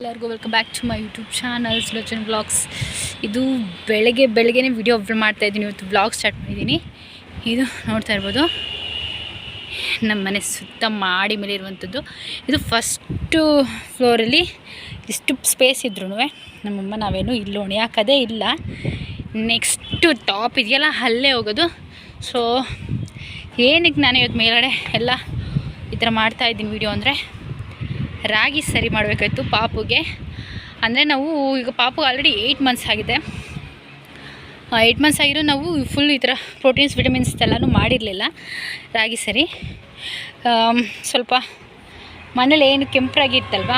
ಎಲ್ಲರಿಗೂ welcome back to my YouTube channel Sulochan blogs ಇದು ಬೆಳಗ್ಗೆ ಬೆಳಗ್ಗೆನೇ ವಿಡಿಯೋ ಅಪ್ಲೋಡ್ ಮಾಡ್ತಾ ಇದ್ದೀನಿ. ಇವತ್ತು ಬ್ಲಾಗ್ ಸ್ಟಾರ್ಟ್ ಮಾಡಿದ್ದೀನಿ. ಇದು ನೋಡ್ತಾ ಇರ್ಬೋದು. ನಮ್ಮ ಮನೆ ಸುತ್ತ ಮಾಡಿ ಮೇಲೆ ಇರುವಂಥದ್ದು. ಇದು ಫಸ್ಟು ಫ್ಲೋರಲ್ಲಿ ಇಷ್ಟು ಸ್ಪೇಸ್ ಇದ್ರೂ ನಮ್ಮಮ್ಮ ನಾವೇನು ಇಲ್ಲಿ ಹೊಣೆಯಾಕೋದೇ ಇಲ್ಲ. ನೆಕ್ಸ್ಟು ಟಾಪ್ ಇದೆಯಲ್ಲ, ಅಲ್ಲೇ ಹೋಗೋದು. ಸೊ ಏನಕ್ಕೆ ನಾನು ಇವತ್ತು ಮೇಲ್ಗಡೆ ಎಲ್ಲ ಈ ಥರ ಮಾಡ್ತಾಯಿದ್ದೀನಿ ವಿಡಿಯೋ ಅಂದರೆ? ರಾಗಿ ಸರಿ ಮಾಡಬೇಕಾಯ್ತು ಪಾಪುಗೆ. ಅಂದರೆ ನಾವು ಈಗ ಪಾಪು ಆಲ್ರೆಡಿ ಏಯ್ಟ್ ಮಂತ್ಸ್ ಆಗಿದೆ. ಏಯ್ಟ್ ಮಂತ್ಸ್ ಆಗಿರೋ ನಾವು ಫುಲ್ ಈ ಥರ ಪ್ರೋಟೀನ್ಸ್ ವಿಟಮಿನ್ಸ್ ಎಲ್ಲನೂ ಮಾಡಿರಲಿಲ್ಲ ರಾಗಿ ಸರಿ. ಸ್ವಲ್ಪ ಮನೇಲಿ ಏನು ಕೆಂಪರಾಗಿತ್ತಲ್ವ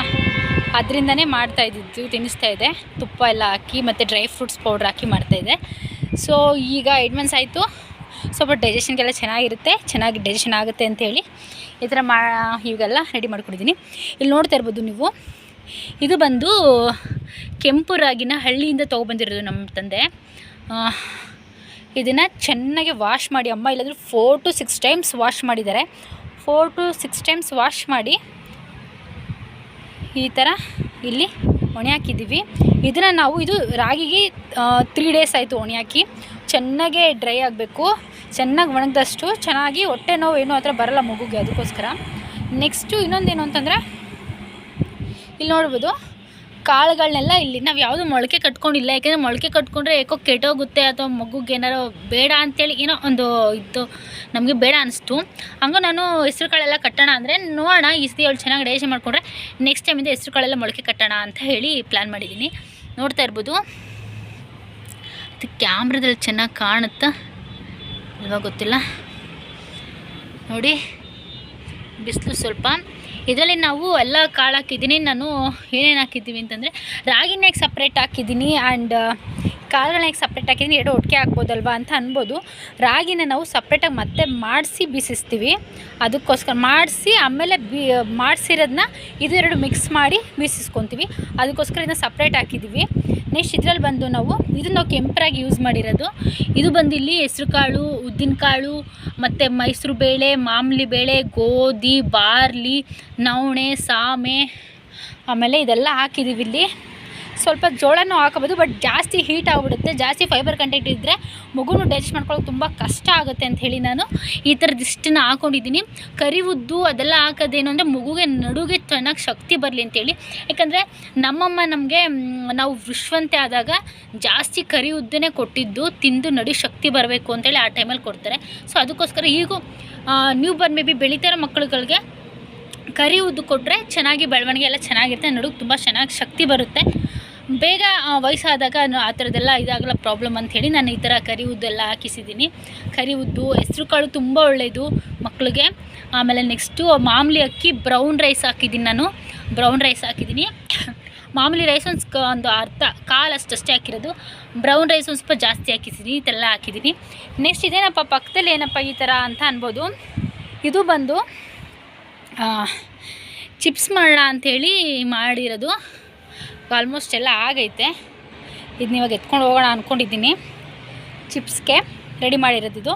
ಅದರಿಂದನೇ ಮಾಡ್ತಾ ಇದ್ದಿದ್ದು, ತಿನ್ನಿಸ್ತಾ ಇದೆ. ತುಪ್ಪ ಎಲ್ಲ ಹಾಕಿ ಮತ್ತು ಡ್ರೈ ಫ್ರೂಟ್ಸ್ ಪೌಡ್ರ್ ಹಾಕಿ ಮಾಡ್ತಾ ಮಾಡ್ತಾಯಿದ್ದೆ ಸೊ ಈಗ ಏಯ್ಟ್ ಮಂತ್ಸ್ ಆಯಿತು. ಸ್ವಲ್ಪ ಡೈಜೆಷನ್ಗೆಲ್ಲ ಚೆನ್ನಾಗಿರುತ್ತೆ, ಚೆನ್ನಾಗಿ ಡೈಜೆಷನ್ ಆಗುತ್ತೆ ಅಂತೇಳಿ ಈ ಥರ ಮಾ, ಇವೆಲ್ಲ ರೆಡಿ ಮಾಡ್ಕೊಂಡಿದ್ದೀನಿ. ಇಲ್ಲಿ ನೋಡ್ತಾ ಇರ್ಬೋದು ನೀವು. ಇದು ಬಂದು ಕೆಂಪು ರಾಗಿನ ಹಳ್ಳಿಯಿಂದ ತೊಗೊಬಂದಿರೋದು ನಮ್ಮ ತಂದೆ. ಇದನ್ನು ಚೆನ್ನಾಗಿ ವಾಶ್ ಮಾಡಿ, ಅಮ್ಮ ಇಲ್ಲಾದರೂ four to six times wash ಮಾಡಿದ್ದಾರೆ. Four to six times wash ಮಾಡಿ ಈ ಥರ ಇಲ್ಲಿ ಒಣೆ ಹಾಕಿದ್ದೀವಿ. ಇದನ್ನು ನಾವು ಇದು ರಾಗಿಗೆ ತ್ರೀ ಡೇಸ್ ಆಯಿತು ಒಣೆ ಹಾಕಿ. ಚೆನ್ನಾಗೇ ಡ್ರೈ ಆಗಬೇಕು. ಚೆನ್ನಾಗಿ ಒಣಗಿದಷ್ಟು ಚೆನ್ನಾಗಿ ಹೊಟ್ಟೆ ನೋವು ಏನೋ ಹತ್ರ ಬರಲ್ಲ ಮಗುಗೆ ಅದಕ್ಕೋಸ್ಕರ. ನೆಕ್ಸ್ಟು ಇನ್ನೊಂದೇನು ಅಂತಂದರೆ, ಇಲ್ಲಿ ನೋಡ್ಬೋದು ಕಾಳುಗಳನ್ನೆಲ್ಲ ಇಲ್ಲಿ ನಾವು ಯಾವುದು ಮೊಳಕೆ ಕಟ್ಕೊಂಡಿಲ್ಲ, ಯಾಕೆಂದರೆ ಮೊಳಕೆ ಕಟ್ಕೊಂಡ್ರೆ ಏಕೋ ಕೆಟ್ಟೋಗುತ್ತೆ ಅಥವಾ ಮಗುಗೆ ಏನಾರು ಬೇಡ ಅಂತೇಳಿ ಏನೋ ಒಂದು ಇದು ನಮಗೆ ಬೇಡ ಅನಿಸ್ತು. ಹಂಗೆ ನಾನು ಹೆಸ್ರು ಕಾಳೆಲ್ಲ ಕಟ್ಟೋಣ ಅಂದರೆ ನೋಡೋಣ, ಈ ಸತಿ ಅವಳು ಚೆನ್ನಾಗಿ ಡೈಜೆ ಮಾಡಿಕೊಂಡ್ರೆ ನೆಕ್ಸ್ಟ್ ಟೈಮಿಂದ ಹೆಸ್ರು ಕಾಳೆಲ್ಲ ಮೊಳಕೆ ಕಟ್ಟೋಣ ಅಂತ ಹೇಳಿ ಪ್ಲ್ಯಾನ್ ಮಾಡಿದ್ದೀನಿ. ನೋಡ್ತಾ ಇರ್ಬೋದು, ಅದು ಕ್ಯಾಮ್ರದಲ್ಲಿ ಚೆನ್ನಾಗಿ ಕಾಣುತ್ತಾ? ಇಲ್ವಾ ಗೊತ್ತಿಲ್ಲ. ನೋಡಿ ಬಿಸಿಲು ಸ್ವಲ್ಪ. ಇದರಲ್ಲಿ ನಾವು ಎಲ್ಲ ಕಾಳು ಹಾಕಿದ್ದೀನಿ ನಾನು ಏನೇನು ಹಾಕಿದ್ದೀವಿ ಅಂತಂದರೆ, ರಾಗಿನ ಯಾಕೆ ಸಪ್ರೇಟ್ ಹಾಕಿದ್ದೀನಿ ಆ್ಯಂಡ್ ಕಾಳುಗಳನ್ನ ಹೇಗೆ ಸಪ್ರೇಟ್ ಹಾಕಿದ್ದೀನಿ ಎರಡು ಒಟ್ಟಿಗೆ ಹಾಕ್ಬೋದಲ್ವಾ ಅಂತ ಅನ್ಬೋದು. ರಾಗಿನ ನಾವು ಸಪ್ರೇಟಾಗಿ ಮತ್ತೆ ಮಾಡಿಸಿ ಬೀಸಿಸ್ತೀವಿ. ಅದಕ್ಕೋಸ್ಕರ ಮಾಡಿಸಿ, ಆಮೇಲೆ ಬಿ ಮಾಡಿಸಿರೋದನ್ನ ಇದೆರಡು ಮಿಕ್ಸ್ ಮಾಡಿ ಬೀಸಿಸ್ಕೊತೀವಿ. ಅದಕ್ಕೋಸ್ಕರ ಇದನ್ನ ಸಪ್ರೇಟ್ ಹಾಕಿದ್ದೀವಿ. ನೆಕ್ಸ್ಟ್ ಇದರಲ್ಲಿ ಬಂದು ನಾವು ಇದನ್ನು ನಾವು ಕೆಂಪರಾಗಿ ಯೂಸ್ ಮಾಡಿರೋದು. ಇದು ಬಂದು ಇಲ್ಲಿ ಹೆಸ್ರು ಕಾಳು ಉದ್ದಿನಕಾಳು ಮತ್ತು ಮೈಸೂರು ಬೇಳೆ, ಮಾಮೂಲಿ ಬೇಳೆ, ಗೋಧಿ, ಬಾರ್ಲಿ ನವಣೆ, ಸಾಮೆ, ಆಮೇಲೆ ಇದೆಲ್ಲ ಹಾಕಿದ್ದೀವಿ ಇಲ್ಲಿ. ಸ್ವಲ್ಪ ಜೋಳನೂ ಹಾಕೋಬೋದು ಬಟ್ ಜಾಸ್ತಿ ಹೀಟ್ ಆಗಿಬಿಡುತ್ತೆ. ಜಾಸ್ತಿ ಫೈಬರ್ ಕಂಟೆಂಟ್ ಇದ್ದರೆ ಮಗುನು ಡೈಜೆಸ್ಟ್ ಮಾಡ್ಕೊಳ್ಳೋಕೆ ತುಂಬ ಕಷ್ಟ ಆಗುತ್ತೆ ಅಂತ ಹೇಳಿ ನಾನು ಈ ಥರದ್ದು ಇಷ್ಟನ್ನು ಹಾಕೊಂಡಿದ್ದೀನಿ. ಕರಿ ಉದ್ದು ಅದೆಲ್ಲ ಹಾಕೋದೇನು ಅಂದರೆ ಮಗುಗೆ ನಡುಗೆ ಚೆನ್ನಾಗಿ ಶಕ್ತಿ ಬರಲಿ ಅಂತೇಳಿ ಯಾಕಂದರೆ ನಮ್ಮಮ್ಮ ನಮಗೆ ನಾವು ವಿಶ್ವಂತೆ ಆದಾಗ ಜಾಸ್ತಿ ಕರಿ ಉದ್ದನೇ ಕೊಟ್ಟಿದ್ದು, ತಿಂದು ನಡು ಶಕ್ತಿ ಬರಬೇಕು ಅಂತೇಳಿ ಆ ಟೈಮಲ್ಲಿ ಕೊಡ್ತಾರೆ. ಸೊ ಅದಕ್ಕೋಸ್ಕರ ಈಗೂ ನ್ಯೂ ಬರ್ನ್ ಮೇ ಬಿ ಬೆಳೀತಾರೋ ಮಕ್ಕಳುಗಳಿಗೆ ಕರಿ ಉದ್ದು ಕೊಟ್ಟರೆ ಚೆನ್ನಾಗಿ ಬೆಳವಣಿಗೆ ಎಲ್ಲ ಚೆನ್ನಾಗಿರುತ್ತೆ. ನಡುಗೆ ತುಂಬ ಚೆನ್ನಾಗಿ ಶಕ್ತಿ ಬರುತ್ತೆ. ಬೇಗ ವಯಸ್ಸಾದಾಗ ಆ ಥರದ್ದೆಲ್ಲ ಇದಾಗಲ್ಲ ಪ್ರಾಬ್ಲಮ್ ಅಂಥೇಳಿ ನಾನು ಈ ಥರ ಕರಿ ಉದ್ದೆಲ್ಲ ಹಾಕಿಸಿದ್ದೀನಿ. ಕರಿ ಉದ್ದು, ಹೆಸ್ರು ಕಾಳು ತುಂಬ ಒಳ್ಳೆಯದು ಮಕ್ಕಳಿಗೆ ಆಮೇಲೆ ನೆಕ್ಸ್ಟು ಮಾಮೂಲಿ ಅಕ್ಕಿ ಬ್ರೌನ್ ರೈಸ್ ಹಾಕಿದ್ದೀನಿ ನಾನು. ಬ್ರೌನ್ ರೈಸ್ ಹಾಕಿದ್ದೀನಿ. ಮಾಮೂಲಿ ರೈಸ್ ಒಂದು ಒಂದು ಅರ್ಧ, ಕಾಲು ಅಷ್ಟಷ್ಟೇ ಹಾಕಿರೋದು. ಬ್ರೌನ್ ರೈಸ್ ಒಂದು ಸ್ವಲ್ಪ ಜಾಸ್ತಿ ಹಾಕಿದ್ದೀನಿ ಈ ಹಾಕಿದ್ದೀನಿ ನೆಕ್ಸ್ಟ್ ಇದೇನಪ್ಪ, ಪಕ್ಕದಲ್ಲಿ ಏನಪ್ಪ ಈ ಥರ ಅಂತ ಅನ್ಬೋದು. ಇದು ಬಂದು ಚಿಪ್ಸ್ ಮಾಡೋಣ ಅಂಥೇಳಿ ಮಾಡಿರೋದು. ಆಲ್ಮೋಸ್ಟ್ ಎಲ್ಲ ಆಗೈತೆ. ಇದನ್ನ ಇವಾಗ ಎತ್ಕೊಂಡು ಹೋಗೋಣ ಅಂದ್ಕೊಂಡಿದ್ದೀನಿ ಚಿಪ್ಸ್ಗೆ ರೆಡಿ ಮಾಡಿರೋದು ಇದು.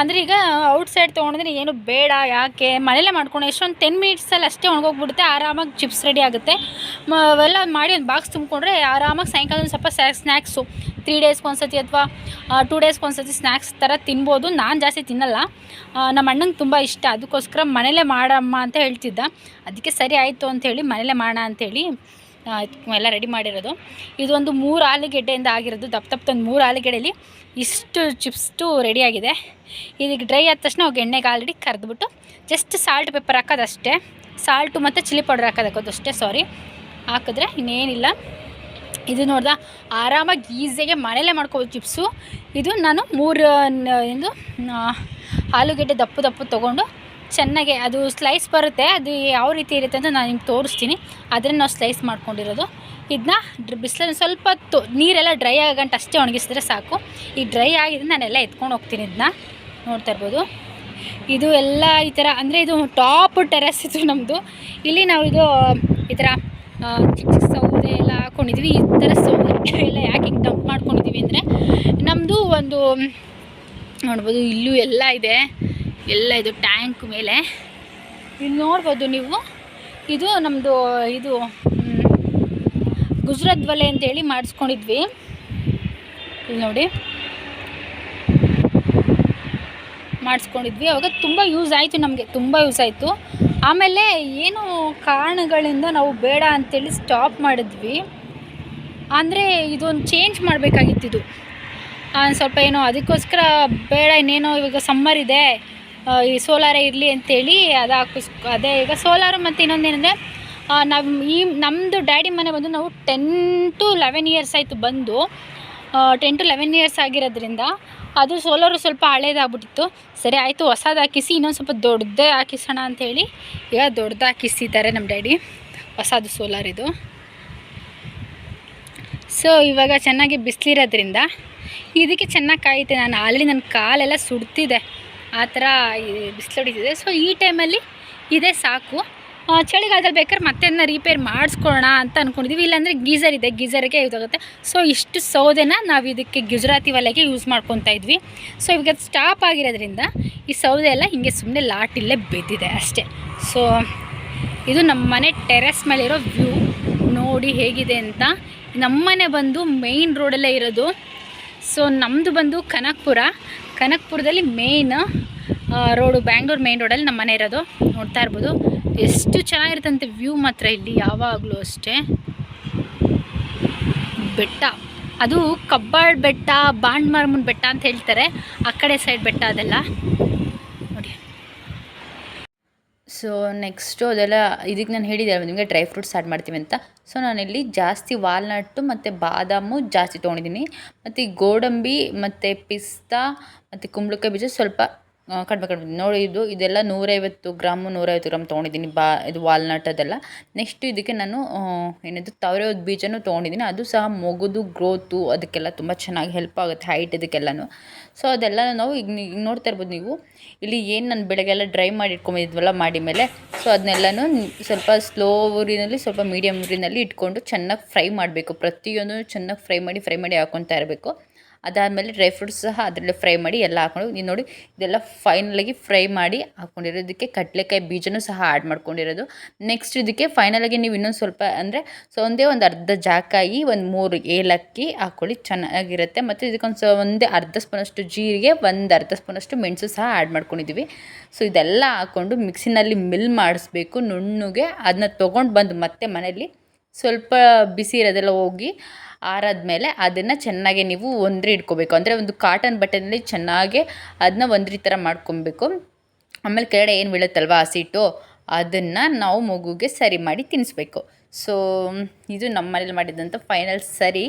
ಅಂದರೆ ಈಗ ಔಟ್ಸೈಡ್ ತೊಗೊಂಡ್ರೆ ಏನು ಬೇಡ, ಯಾಕೆ? ಮನೇಲೇ ಮಾಡ್ಕೊಂಡು. ಎಷ್ಟೊಂದು ಟೆನ್ ಮಿನಿಟ್ಸಲ್ಲಿ ಅಷ್ಟೇ ಒಣಗೋಗ್ಬಿಡುತ್ತೆ. ಆರಾಮಾಗಿ ಚಿಪ್ಸ್ ರೆಡಿ ಆಗುತ್ತೆ. ಅವೆಲ್ಲ ಮಾಡಿ ಒಂದು ಬಾಕ್ಸ್ ತುಂಬಿಕೊಂಡ್ರೆ ಆರಾಮಾಗಿ ಸಾಯಂಕಾಲ ಒಂದು ಸ್ವಲ್ಪ ಸ್ನ್ಯಾಕ್ಸು ತ್ರೀ ಡೇಸ್ಗೆ ಒಂದ್ಸತಿ ಅಥವಾ ಟೂ ಡೇಸ್ಗೆ ಒಂದ್ಸತಿ ಸ್ನ್ಯಾಕ್ಸ್ ಥರ ತಿನ್ಬೋದು. ನಾನು ಜಾಸ್ತಿ ತಿನ್ನಲ್ಲ. ನಮ್ಮ ಅಣ್ಣಂಗೆ ತುಂಬ ಇಷ್ಟ. ಅದಕ್ಕೋಸ್ಕರ ಮನೇಲೇ ಮಾಡಮ್ಮ ಅಂತ ಹೇಳ್ತಿದ್ದ. ಅದಕ್ಕೆ ಸರಿ ಆಯಿತು ಅಂಥೇಳಿ ಮನೇಲೇ ಮಾಡೋಣ ಅಂಥೇಳಿ ಎಲ್ಲ ರೆಡಿ ಮಾಡಿರೋದು. ಇದೊಂದು ಮೂರು ಆಲೂಗೆಡ್ಡೆಯಿಂದ ಆಗಿರೋದು. ದಪ್ಪ ದಪ್ಪದೊಂದು ಮೂರು ಆಲೂಗೆಡ್ಡೆಯಲ್ಲಿ ಇಷ್ಟು ಚಿಪ್ಸ್ಟು ರೆಡಿಯಾಗಿದೆ ಇದಕ್ಕೆ ಡ್ರೈ ಆದ ತಕ್ಷಣ ಅವಾಗ ಎಣ್ಣೆಗೆ ಆಲ್ರೆಡಿ ಕರೆದ್ಬಿಟ್ಟು ಜಸ್ಟ್ ಸಾಲ್ಟ್ ಪೆಪ್ಪರ್ ಹಾಕೋದಷ್ಟೇ ಸಾಲ್ಟು ಮತ್ತು ಚಿಲ್ಲಿ ಪೌಡರ್ ಹಾಕೋದು ಅಷ್ಟೇ ಸಾರಿ ಹಾಕಿದ್ರೆ ಇನ್ನೇನಿಲ್ಲ. ಇದು ನೋಡ್ದ? ಆರಾಮಾಗಿ ಈಸಿಯಾಗಿ ಮನೇಲೇ ಮಾಡ್ಕೋಬೋದು ಚಿಪ್ಸು. ಇದು ನಾನು ಮೂರು ಎಂದು ಆಲೂಗಡ್ಡೆ ದಪ್ಪು ದಪ್ಪು ತೊಗೊಂಡು ಚೆನ್ನಾಗಿ ಅದು ಸ್ಲೈಸ್ ಬರುತ್ತೆ, ಅದು ಯಾವ ರೀತಿ ಇರುತ್ತೆ ಅಂತ ನಾನು ನಿಮ್ಗೆ ತೋರಿಸ್ತೀನಿ. ಅದನ್ನು ನಾವು ಸ್ಲೈಸ್ ಮಾಡ್ಕೊಂಡಿರೋದು. ಇದನ್ನ ಬಿಸಿಲಲ್ಲಿ ಸ್ವಲ್ಪ ತೊ, ನೀರೆಲ್ಲ ಡ್ರೈ ಆಗಂಟ ಅಷ್ಟೇ ಒಣಗಿಸಿದ್ರೆ ಸಾಕು. ಈ ಡ್ರೈ ಆಗಿದೆ ನಾನೆಲ್ಲ ಎತ್ಕೊಂಡು ಹೋಗ್ತೀನಿ ಇದನ್ನ ನೋಡ್ತಾ ಇರ್ಬೋದು. ಇದು ಎಲ್ಲ ಈ ಥರ ಅಂದರೆ ಇದು ಟಾಪ್ ಟೆರೆಸ್ ಇದು ನಮ್ಮದು ಇಲ್ಲಿ ನಾವು ಇದು, ಈ ಥರ ಚಿಕ್ಕ ಚಿಕ್ಕ ಸೌದೆ ಎಲ್ಲ ಹಾಕ್ಕೊಂಡಿದ್ದೀವಿ ಈ ಥರ ಸೌದೆ ಎಲ್ಲ ಯಾಕೆ ಡಂಪ್ ಮಾಡ್ಕೊಂಡಿದ್ದೀವಿ ಅಂದರೆ ನಮ್ಮದು ಒಂದು, ನೋಡ್ಬೋದು ಇಲ್ಲೂ ಎಲ್ಲ ಇದೆ, ಎಲ್ಲ ಇದು ಟ್ಯಾಂಕ್ ಮೇಲೆ. ಇಲ್ಲಿ ನೋಡ್ಬೋದು ನೀವು, ಇದು ನಮ್ಮದು ಇದು ಗುಜರಾತ್ ಒಲೆ ಅಂತೇಳಿ ಮಾಡಿಸ್ಕೊಂಡಿದ್ವಿ. ಇಲ್ಲಿ ನೋಡಿ. ಮಾಡಿಸ್ಕೊಂಡಿದ್ವಿ, ಅವಾಗ ತುಂಬ ಯೂಸ್ ಆಯಿತು ನಮಗೆ, ತುಂಬ ಯೂಸ್ ಆಯಿತು. ಆಮೇಲೆ ಏನು ಕಾರಣಗಳಿಂದ ನಾವು ಬೇಡ ಅಂತೇಳಿ ಸ್ಟಾಪ್ ಮಾಡಿದ್ವಿ. ಅಂದರೆ ಇದೊಂದು ಚೇಂಜ್ ಮಾಡಬೇಕಾಗಿತ್ತಿದು ಸ್ವಲ್ಪ ಏನೋ ಅದಕ್ಕೋಸ್ಕರ ಬೇಡ, ಇನ್ನೇನೋ ಇವಾಗ ಸಮ್ಮರ್ ಇದೆ ಈ ಸೋಲಾರೇ ಇರಲಿ ಅಂತೇಳಿ ಅದು ಹಾಕಿಸ್ ಅದೇ ಈಗ ಸೋಲಾರು ಮತ್ತು ಇನ್ನೊಂದೇನೆಂದರೆ ನಾವು ಈ ನಮ್ಮದು ಡ್ಯಾಡಿ ಮನೆ ಬಂದು ನಾವು ಟೆನ್ ಟು ಲೆವೆನ್ ಇಯರ್ಸ್ ಆಯಿತು ಬಂದು ಟೆನ್ ಟು ಲೆವೆನ್ ಇಯರ್ಸ್ ಆಗಿರೋದ್ರಿಂದ ಅದು ಸೋಲಾರು ಸ್ವಲ್ಪ ಹಳೇದಾಗ್ಬಿಟ್ಟಿತ್ತು. ಸರಿ, ಆಯಿತು, ಹೊಸದು ಹಾಕಿಸಿ, ಇನ್ನೊಂದು ಸ್ವಲ್ಪ ದೊಡ್ಡದೇ ಹಾಕಿಸೋಣ ಅಂಥೇಳಿ ಈಗ ದೊಡ್ಡದಾಕಿಸಿದ್ದಾರೆ ನಮ್ಮ ಡ್ಯಾಡಿ, ಹೊಸದು ಸೋಲಾರಿದು ಸೊ ಇವಾಗ ಚೆನ್ನಾಗಿ ಬಿಸಿಲಿರೋದ್ರಿಂದ ಇದಕ್ಕೆ ಚೆನ್ನಾಗಿ ಕಾಯುತ್ತೆ. ನಾನು ಆಲ್ರೆಡಿ ನನ್ನ ಕಾಲೆಲ್ಲ ಸುಡ್ತಿದೆ. ಆ ಥರ ಬಿಸಿಲು ಹೊಡಿತಿದೆ. ಸೊ ಈ ಟೈಮಲ್ಲಿ ಇದೇ ಸಾಕು. ಚಳಿಗಾಲದಲ್ಲಿ ಬೇಕಾದ್ರೆ ಮತ್ತೆ ಅದನ್ನ ರಿಪೇರ್ ಮಾಡಿಸ್ಕೊಳ್ಳೋಣ ಅಂತ ಅಂದ್ಕೊಂಡಿದ್ದೀವಿ ಇಲ್ಲಾಂದರೆ ಗೀಝರ್ ಇದೆ. ಗೀಝರ್ಗೆ ಯೂಸ್ ಆಗುತ್ತೆ. ಸೊ ಇಷ್ಟು ಸೌದೆನ ನಾವು ಇದಕ್ಕೆ ಗುಜರಾತಿ ಒಲೆಗೆ ಯೂಸ್ ಮಾಡ್ಕೊತಾ ಇದ್ವಿ. ಸೊ ಇವಾಗ ಸ್ಟಾಪ್ ಆಗಿರೋದ್ರಿಂದ ಈ ಸೌದೆ ಎಲ್ಲ ಹಿಂಗೆ ಸುಮ್ಮನೆ ಲಾಟಿಲ್ಲೇ ಬಿದ್ದಿದೆ ಅಷ್ಟೇ. ಸೊ ಇದು ನಮ್ಮ ಮನೆ ಟೆರೆಸ್ ಮೇಲಿರೋ ವ್ಯೂ ನೋಡಿ ಹೇಗಿದೆ ಅಂತ ನಮ್ಮನೆ ಬಂದು ಮೇಯ್ನ್ ರೋಡಲ್ಲೇ ಇರೋದು. ಸೊ ನಮ್ಮದು ಬಂದು ಕನಕಪುರ. ಕನಕಪುರದಲ್ಲಿ ಮೇಯ್ನ್ ರೋಡು ಬ್ಯಾಂಗ್ಳೂರು ಮೇಯ್ನ್ ರೋಡಲ್ಲಿ ನಮ್ಮ ಮನೆ ಇರೋದು. ನೋಡ್ತಾ ಇರ್ಬೋದು. ಎಷ್ಟು ಚೆನ್ನಾಗಿರುತ್ತಂತೆ ವ್ಯೂ ಮಾತ್ರ ಇಲ್ಲಿ ಯಾವಾಗಲೂ ಅಷ್ಟೇ. ಬೆಟ್ಟ. ಅದು ಕಬ್ಬಾಳ್ ಬೆಟ್ಟ ಬಾಂಡ್ಮಾರ್ಮನ್ ಬೆಟ್ಟ ಅಂತ ಹೇಳ್ತಾರೆ. ಆ ಕಡೆ ಸೈಡ್ ಬೆಟ್ಟ ಅದೆಲ್ಲ ನೋಡಿ ಸೊ ನೆಕ್ಸ್ಟು ಅದೆಲ್ಲ ಇದಕ್ಕೆ ನಾನು ಹೇಳಿದೆ ನಿಮಗೆ ಡ್ರೈ ಫ್ರೂಟ್ಸ್ ಆ್ಯಡ್ ಮಾಡ್ತೀವಿ ಅಂತ. ಸೊ ನಾನಿಲ್ಲಿ ಜಾಸ್ತಿ ವಾಲ್ನಟ್ಟು ಮತ್ತು ಬಾದಾಮು ಜಾಸ್ತಿ ತೊಗೊಂಡಿದ್ದೀನಿ. ಮತ್ತು ಗೋಡಂಬಿ ಮತ್ತು ಪಿಸ್ತಾ ಮತ್ತು ಕುಂಬಳಕಾಯಿ ಬೀಜ ಸ್ವಲ್ಪ ಕಡಿಮೆ ಕಡಿಮೆ. ನೋಡಿ ಇದು, ಇದೆಲ್ಲ ನೂರೈವತ್ತು ಗ್ರಾಮು, ನೂರೈವತ್ತು ಗ್ರಾಮ್ ತೊಗೊಂಡಿದ್ದೀನಿ. ಬಾ, ಇದು ವಾಲ್ನಟ್ ಅದೆಲ್ಲ ನೆಕ್ಸ್ಟ್ ಇದಕ್ಕೆ ನಾನು ಏನದು ತವರೆ ತವರೆಯೋದು ಬೀಜನೂ ತೊಗೊಂಡಿದ್ದೀನಿ. ಅದು ಸಹ ಮೊಗದು ಗ್ರೋತು, ಅದಕ್ಕೆಲ್ಲ ತುಂಬ ಚೆನ್ನಾಗಿ ಹೆಲ್ಪ್ ಆಗುತ್ತೆ ಹೈಟ್ ಇದಕ್ಕೆಲ್ಲನೂ. ಸೊ ಅದೆಲ್ಲ ನಾವು ಈಗ ಈಗ ನೋಡ್ತಾ ಇರ್ಬೋದು ನೀವು. ಇಲ್ಲಿ ಏನು ನಾನು ಬೆಳಗ್ಗೆಲ್ಲ ಡ್ರೈ ಮಾಡಿ ಇಟ್ಕೊಂಡಿದ್ವಲ್ಲ ಮಾಡಿ ಮೇಲೆ. ಸೊ ಅದನ್ನೆಲ್ಲನೂ ಸ್ವಲ್ಪ ಸ್ಲೋ ಊರಿನಲ್ಲಿ, ಸ್ವಲ್ಪ ಮೀಡಿಯಮ್ ಊರಿನಲ್ಲಿ ಇಟ್ಕೊಂಡು ಚೆನ್ನಾಗಿ ಫ್ರೈ ಮಾಡಬೇಕು. ಪ್ರತಿಯೊಂದು ಚೆನ್ನಾಗಿ ಫ್ರೈ ಮಾಡಿ ಫ್ರೈ ಮಾಡಿ ಹಾಕ್ಕೊತಾ ಇರಬೇಕು. ಅದಾದಮೇಲೆ ಡ್ರೈ ಫ್ರೂಟ್ಸ್ ಸಹ ಅದರಲ್ಲೇ ಫ್ರೈ ಮಾಡಿ ಎಲ್ಲ ಹಾಕೊಂಡು ನೀವು ನೋಡಿ ಇದೆಲ್ಲ ಫೈನಲಾಗಿ ಫ್ರೈ ಮಾಡಿ ಹಾಕ್ಕೊಂಡಿರೋದಕ್ಕೆ ಕಡಲೆಕಾಯಿ ಬೀಜನೂ ಸಹ ಆ್ಯಡ್ ಮಾಡ್ಕೊಂಡಿರೋದು. ನೆಕ್ಸ್ಟ್ ಇದಕ್ಕೆ ಫೈನಲಾಗಿ ನೀವು ಇನ್ನೊಂದು ಸ್ವಲ್ಪ ಅಂದರೆ ಸೊ ಒಂದೇ ಒಂದು ಅರ್ಧ ಜಾಕಾಯಿ, ಒಂದು ಮೂರು ಏಲಕ್ಕಿ ಹಾಕ್ಕೊಳ್ಳಿ ಚೆನ್ನಾಗಿರುತ್ತೆ. ಮತ್ತು ಇದಕ್ಕೊಂದು ಒಂದೇ ಅರ್ಧ ಸ್ಪೂನಷ್ಟು ಜೀರಿಗೆ, ಒಂದು ಅರ್ಧ ಸ್ಪೂನಷ್ಟು ಮೆಣಸು ಸಹ ಆ್ಯಡ್ ಮಾಡ್ಕೊಂಡಿದ್ದೀವಿ ಸೊ ಇದೆಲ್ಲ ಹಾಕ್ಕೊಂಡು ಮಿಕ್ಸಿನಲ್ಲಿ ಮಿಲ್ ಮಾಡಿಸ್ಬೇಕು ನುಣ್ಣಗೆ. ಅದನ್ನ ತೊಗೊಂಡು ಬಂದು ಮತ್ತೆ ಮನೇಲಿ ಸ್ವಲ್ಪ ಬಿಸಿ ಇರೋದೆಲ್ಲ ಹೋಗಿ ಆರಾದ್ಮೇಲೆ ಅದನ್ನು ಚೆನ್ನಾಗಿ ನೀವು ಒಂದ್ರಿ ಇಟ್ಕೋಬೇಕು. ಅಂದರೆ ಒಂದು ಕಾಟನ್ ಬಟ್ಟೆನಲ್ಲಿ ಚೆನ್ನಾಗಿ ಅದನ್ನ ಒಂದ್ರಿ ಥರ ಮಾಡ್ಕೊಬೇಕು. ಆಮೇಲೆ ಕೆಳಗಡೆ ಏನು ಬೀಳುತ್ತಲ್ವ ಹಸಿಟ್ಟು ಅದನ್ನು ನಾವು ಮಗುಗೆ ಸರಿ ಮಾಡಿ ತಿನ್ನಿಸ್ಬೇಕು ಸೊ ಇದು ನಮ್ಮ ಮನೇಲಿ ಮಾಡಿದಂಥ ಫೈನಲ್ ಸರಿ.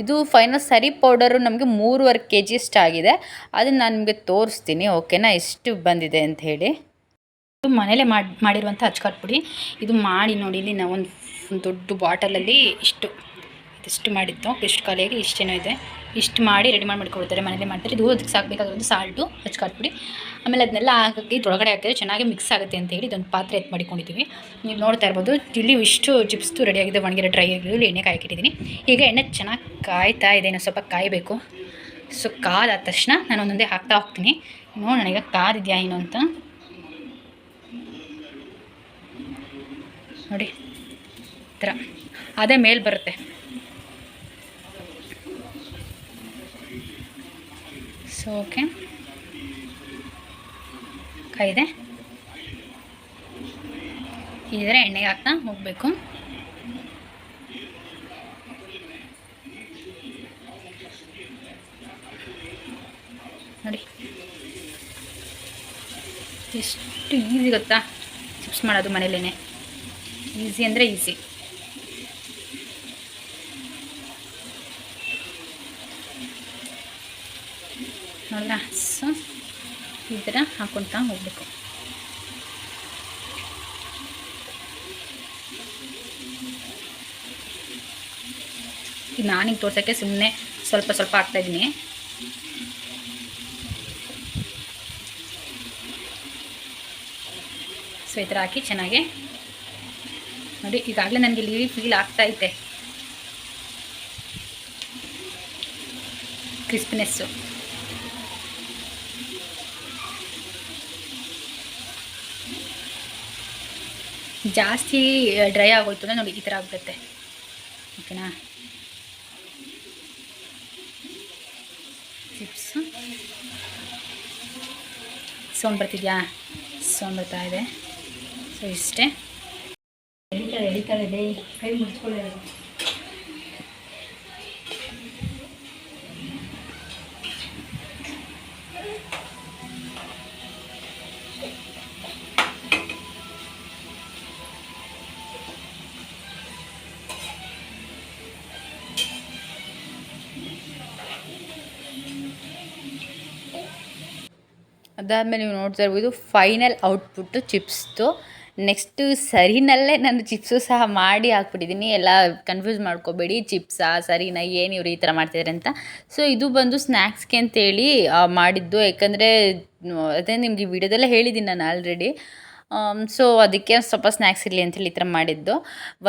ಇದು ಫೈನಲ್ ಸರಿ ಪೌಡರು ನಮಗೆ ಮೂರುವರೆ ಕೆ ಜಿ ಆಗಿದೆ. ಅದನ್ನು ನಾನು ನಿಮಗೆ ತೋರಿಸ್ತೀನಿ ಓಕೆನಾ ಎಷ್ಟು ಬಂದಿದೆ ಅಂತ ಹೇಳಿ. ಇದು ಮನೇಲೆ ಮಾಡಿ ಮಾಡಿರುವಂಥ ಅಚ್ಕಾಟ್ ಪುಡಿ ಇದು ಮಾಡಿ ನೋಡಿ ಇಲ್ಲಿ ನಾವೊಂದು ದೊಡ್ಡ ಬಾಟಲಲ್ಲಿ ಇಷ್ಟು. ಇದಿಷ್ಟು ಮಾಡಿದ್ದು. ಇಷ್ಟು ಖಾಲಿಯಾಗಿ ಇಷ್ಟೇನೋ ಇದೆ. ಇಷ್ಟು ಮಾಡಿ ರೆಡಿ ಮಾಡಿ ಮಾಡ್ಕೊಡ್ತಾರೆ ಮನೇಲಿ ಮಾಡ್ತಾರೆ. ಇದು ಅದಕ್ಕೆ ಸಾಕಬೇಕಾಗಿರೋದು ಸಾಲ್ಟು ಹಚ್ಕಾಡ್ಬಿಡಿ ಆಮೇಲೆ ಅದನ್ನೆಲ್ಲ ಹಾಕಿ ಒಳಗಡೆ ಹಾಕಿದ್ರೆ ಚೆನ್ನಾಗಿ ಮಿಕ್ಸ್ ಆಗುತ್ತೆ ಅಂತ ಹೇಳಿ ಇದೊಂದು ಪಾತ್ರೆ ಎತ್ತು ಮಾಡಿಕೊಂಡಿದ್ದೀವಿ ನೀವು ನೋಡ್ತಾ ಇರ್ಬೋದು, ಇಲ್ಲಿ ಇಷ್ಟು ಚಿಪ್ಸ್ದು ರೆಡಿಯಾಗಿದೆ ಒಣಗಿರೋ ಡ್ರೈ ಇಲ್ಲಿ ಎಣ್ಣೆ ಕಾಯ್ಕಿಟ್ಟಿದ್ದೀನಿ ಈಗ ಎಣ್ಣೆ ಚೆನ್ನಾಗಿ ಕಾಯ್ತಾ ಇದೆ. ಸ್ವಲ್ಪ ಕಾಯಬೇಕು. ಸೊ ಕಾದಾದ ತಕ್ಷಣ ನಾನು ಒಂದೊಂದೇ ಹಾಕ್ತಾ ಹೋಗ್ತೀನಿ. ನೋಡಿ ನನಗೆ ಕಾದಿದೆಯಾ ಏನು ಅಂತ. ನೋಡಿ ಥರ. ಅದೇ ಮೇಲೆ ಬರುತ್ತೆ. ಸೊ ಓಕೆ ಕಾಯಿದೆ ಇದ್ರೆ ಎಣ್ಣೆಗೆ ಹಾಕ್ತಾ ಹೋಗಬೇಕು. ನೋಡಿ. ಎಷ್ಟು ಈಸಿ ಗೊತ್ತಾ? ಚಿಪ್ಸ್ ಮಾಡೋದು ಮನೇಲೇ ಈಸಿ ಅಂದರೆ ಈಸಿ ನೋಡ್ರಾ ಸೊ ಈ ಥರ ಹಾಕ್ಕೊಳ್ತಾ ಹೋಗಬೇಕು. ಈಗ ನಾನೀಗ ತೋರ್ಸೋಕ್ಕೆ ಸುಮ್ಮನೆ ಸ್ವಲ್ಪ ಸ್ವಲ್ಪ ಹಾಕ್ತಾಯಿದ್ದೀನಿ ಸೊ ಈ ಥರ ಹಾಕಿ ಚೆನ್ನಾಗಿ ನೋಡಿ, ಈಗಾಗಲೇ ನನಗೆ ಇಲ್ಲಿ ಫೀಲ್ ಆಗ್ತಾ ಇದೆ ಕ್ರಿಸ್ಪಿನೆಸ್ಸು ಜಾಸ್ತಿ ಡ್ರೈ ಆಗೋಯ್ತು ಅಂದರೆ ನೋಡಿ ಈ ಥರ ಆಗ್ಬಿಡುತ್ತೆ. ಓಕೆನಾ? Chips sound ಬರ್ತಿದ್ಯಾ? ಸೌಂಡ್ ಬರ್ತಾ ಇದೆ. ಸೊ ಇಷ್ಟೇ. ಕೈ ಮುಚ್ಕೊಳ್ಳಿ ಅದಾದಮೇಲೆ ನೀವು ನೋಡ್ತಾ ಇರ್ಬೋದು ಫೈನಲ್ ಔಟ್ಪುಟ್ಟು ಚಿಪ್ಸ್ದು ನೆಕ್ಸ್ಟು ಸರಿನಲ್ಲೇ ನಾನು ಚಿಪ್ಸು ಸಹ ಮಾಡಿ ಹಾಕ್ಬಿಟ್ಟಿದ್ದೀನಿ ಎಲ್ಲ ಕನ್ಫ್ಯೂಸ್ ಮಾಡ್ಕೋಬೇಡಿ ಚಿಪ್ಸಾ ಸರಿನಾ, ಏನು ಇವರು ಈ ಥರ ಮಾಡ್ತಿದ್ದಾರೆ ಅಂತ. ಸೊ ಇದು ಬಂದು ಸ್ನ್ಯಾಕ್ಸ್ಗೆ ಅಂತೇಳಿ ಮಾಡಿದ್ದು. ಯಾಕಂದರೆ ಅದೇ ನಿಮಗೆ ವಿಡಿಯೋದಲ್ಲೇ ಹೇಳಿದ್ದೀನಿ ನಾನು ಆಲ್ರೆಡಿ ಸೊ ಅದಕ್ಕೆ ಸ್ವಲ್ಪ ಸ್ನ್ಯಾಕ್ಸ್ ಇರಲಿ ಅಂತೇಳಿ ಈ ಥರ ಮಾಡಿದ್ದು.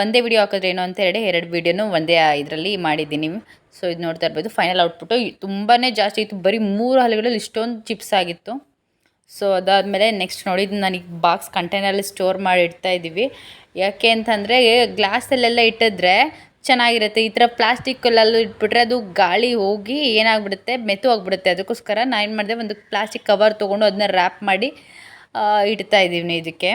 ಒಂದೇ ವಿಡಿಯೋ ಹಾಕಿದ್ರೆ ಏನೋ ಅಂತ ಹೇಳಿ, ಎರಡು ವಿಡಿಯೋನು ಒಂದೇ ಇದರಲ್ಲಿ ಮಾಡಿದ್ದೀನಿ. ಸೊ ಇದು ನೋಡ್ತಾ ಇರ್ಬೋದು ಫೈನಲ್ ಔಟ್ಪುಟ್ಟು ತುಂಬಾ ಜಾಸ್ತಿ ಇತ್ತು ಬರೀ ಮೂರು ಹಲಗಳಲ್ಲಿ ಇಷ್ಟೊಂದು ಚಿಪ್ಸ್ ಆಗಿತ್ತು. ಸೊ ಅದಾದಮೇಲೆ ನೆಕ್ಸ್ಟ್ ನೋಡಿ ನನಗೆ ಬಾಕ್ಸ್ ಕಂಟೈನರಲ್ಲಿ ಸ್ಟೋರ್ ಮಾಡಿ ಇಡ್ತಾ ಇದ್ದೀವಿ. ಯಾಕೆ ಅಂತಂದರೆ ಗ್ಲಾಸಲ್ಲೆಲ್ಲ ಇಟ್ಟಿದ್ರೆ ಚೆನ್ನಾಗಿರುತ್ತೆ. ಈ ಥರ ಪ್ಲಾಸ್ಟಿಕ್ಕಲ್ಲೆಲ್ಲ ಇಟ್ಬಿಟ್ರೆ ಅದು ಗಾಳಿ ಹೋಗಿ ಏನಾಗ್ಬಿಡುತ್ತೆ? ಮೆತ್ತು ಆಗಿಬಿಡುತ್ತೆ. ಅದಕ್ಕೋಸ್ಕರ ನಾನು ಏನು ಮಾಡಿದೆ, ಒಂದು ಪ್ಲಾಸ್ಟಿಕ್ ಕವರ್ ತೊಗೊಂಡು ಅದನ್ನ ರ್ಯಾಪ್ ಮಾಡಿ ಇಡ್ತಾ ಇದ್ದೀವಿ ಇದಕ್ಕೆ.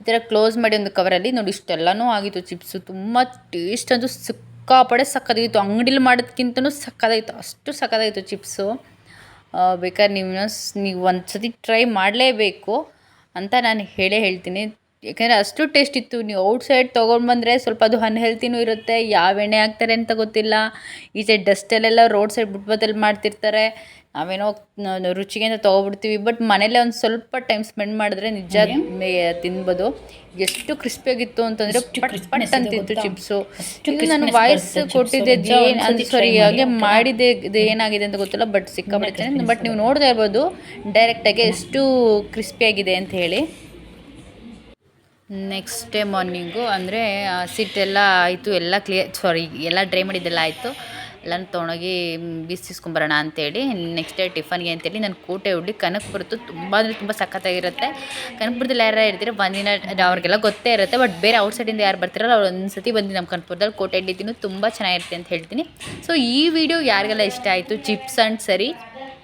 ಈ ಥರ ಕ್ಲೋಸ್ ಮಾಡಿ ಒಂದು ಕವರಲ್ಲಿ ನೋಡಿ, ಇಷ್ಟೆಲ್ಲನೂ ಆಗಿತ್ತು ಚಿಪ್ಸು ತುಂಬ ಟೇಸ್ಟ್ ಅಂತೂ ಸಿಕ್ಕಾಪಡೆ ಸಕ್ಕತ್ತಾಗಿತ್ತು. ಅಂಗಡಿಲಿ ಮಾಡೋದಕ್ಕಿಂತನೂ ಸಕ್ಕತ್ತಾಗಿತ್ತು. ಅಷ್ಟು ಸಕ್ಕತ್ತಾಗಿತ್ತು ಚಿಪ್ಸು ಬೇಕಾದ್ರೆ ನೀವು ನೀವು ಒಂದು ಸತಿ ಟ್ರೈ ಮಾಡಲೇಬೇಕು ಅಂತ ನಾನು ಹೇಳೇ ಹೇಳ್ತೀನಿ. ಯಾಕೆಂದರೆ ಅಷ್ಟು ಟೇಸ್ಟ್ ಇತ್ತು. ನೀವು ಔಟ್ಸೈಡ್ ತೊಗೊಂಡು ಬಂದರೆ ಸ್ವಲ್ಪ ಅದು ಅನ್ಹೆಲ್ತಿನೂ ಇರುತ್ತೆ. ಯಾವ ಎಣ್ಣೆ ಹಾಕ್ತಾರೆ ಅಂತ ಗೊತ್ತಿಲ್ಲ. ಈಚೆ ಡಸ್ಟಲ್ಲೆಲ್ಲ ರೋಡ್ ಸೈಡ್ ಫುಟ್ಪಾತಲ್ಲಿ ಮಾಡ್ತಿರ್ತಾರೆ. ನಾವೇನೋ ರುಚಿಗೆ ಅಂತ ತೊಗೊಬಿಡ್ತೀವಿ ಬಟ್ ಮನೇಲೆ ಒಂದು ಸ್ವಲ್ಪ ಟೈಮ್ ಸ್ಪೆಂಡ್ ಮಾಡಿದ್ರೆ ನಿಜ ತಿನ್ಬೋದು. ಎಷ್ಟು ಕ್ರಿಸ್ಪಿಯಾಗಿತ್ತು ಅಂತಂದ್ರೆ ಪಟ್ ಅಂತಿತ್ತು ಚಿಪ್ಸು ಇದು ನಾನು ವಾಯ್ಸ್ ಕೊಟ್ಟಿದ್ದೆ ಏನು ಸಾರಿ ಹಾಗೆ ಮಾಡಿದೆ ಇದು ಏನಾಗಿದೆ ಅಂತ ಗೊತ್ತಿಲ್ಲ ಬಟ್ ಸಿಕ್ಕಾಪಟ್ಟೆ ಬಟ್ ನೀವು ನೋಡ್ತಾ ಇರ್ಬೋದು ಡೈರೆಕ್ಟಾಗಿ ಎಷ್ಟು ಕ್ರಿಸ್ಪಿಯಾಗಿದೆ ಅಂತ ಹೇಳಿ. ನೆಕ್ಸ್ಟ್ ಡೇ ಮಾರ್ನಿಂಗು ಅಂದರೆ ಸಿಟ್ಟೆಲ್ಲ ಆಯಿತು ಎಲ್ಲ ಕ್ಲಿಯರ್ ಸಾರಿ ಎಲ್ಲ ಡ್ರೈ ಮಾಡಿದ್ದೆಲ್ಲ ಆಯಿತು. ಎಲ್ಲನೂ ತೊಗೊಂಡೋಗಿ ಬೀಸಿಸ್ಕೊಂಬರೋಣ ಅಂತೇಳಿ ನೆಕ್ಸ್ಟ್ ಡೇ ಟಿಫನ್ಗೆ ಅಂತೇಳಿ ನಾನು ಕೋಟೆ ಹುಡ್ಡಿ ಕನಕಪುರದ್ದು ತುಂಬ ಅಂದರೆ ತುಂಬ ಸಖತ್ತಾಗಿರುತ್ತೆ. ಕನಕಪುರದಲ್ಲಿ ಯಾರು ಇರ್ತೀರಿ ಒಂದಿನ ಅವ್ರಿಗೆಲ್ಲ ಗೊತ್ತೇ ಇರುತ್ತೆ ಬಟ್ ಬೇರೆ ಔಟ್ಸೈಡಿಂದ ಯಾರು ಬರ್ತಿರಲ್ಲ ಅವ್ರು ಒಂದು ಸತಿ ಬಂದು ನಮ್ಮ ಕನಕಪುರದಲ್ಲಿ ಕೋಟೆ ಇಡ್ಲಿದ್ದೀನಿ ತುಂಬ ಚೆನ್ನಾಗಿರುತ್ತೆ ಅಂತ ಹೇಳ್ತೀನಿ. ಸೊ ಈ ವಿಡಿಯೋ ಯಾರಿಗೆಲ್ಲ ಇಷ್ಟ ಆಯಿತು ಚಿಪ್ಸ್ ಆ್ಯಂಡ್ ಸರಿ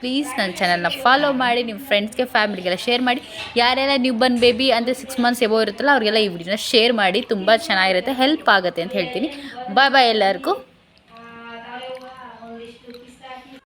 ಪ್ಲೀಸ್ ನನ್ನ ಚಾನಲ್ನ ಫಾಲೋ ಮಾಡಿ ನಿಮ್ಮ ಫ್ರೆಂಡ್ಸ್ಗೆ ಫ್ಯಾಮಿಲಿಗೆಲ್ಲ ಶೇರ್ ಮಾಡಿ. ಯಾರೆಲ್ಲ ನೀವು ಬನ್ ಬೇಬಿ ಅಂದರೆ ಸಿಕ್ಸ್ ಮಂತ್ಸ್ ಎಬೋ ಇರುತ್ತಲ್ಲ, ಅವ್ರಿಗೆಲ್ಲ ಈ ವಿಡಿಯೋನ ಶೇರ್ ಮಾಡಿ, ತುಂಬ ಚೆನ್ನಾಗಿರುತ್ತೆ ಹೆಲ್ಪ್ ಆಗುತ್ತೆ ಅಂತ ಹೇಳ್ತೀನಿ. ಬಾಯ್ ಬಾಯ್ ಎಲ್ಲರಿಗೂ.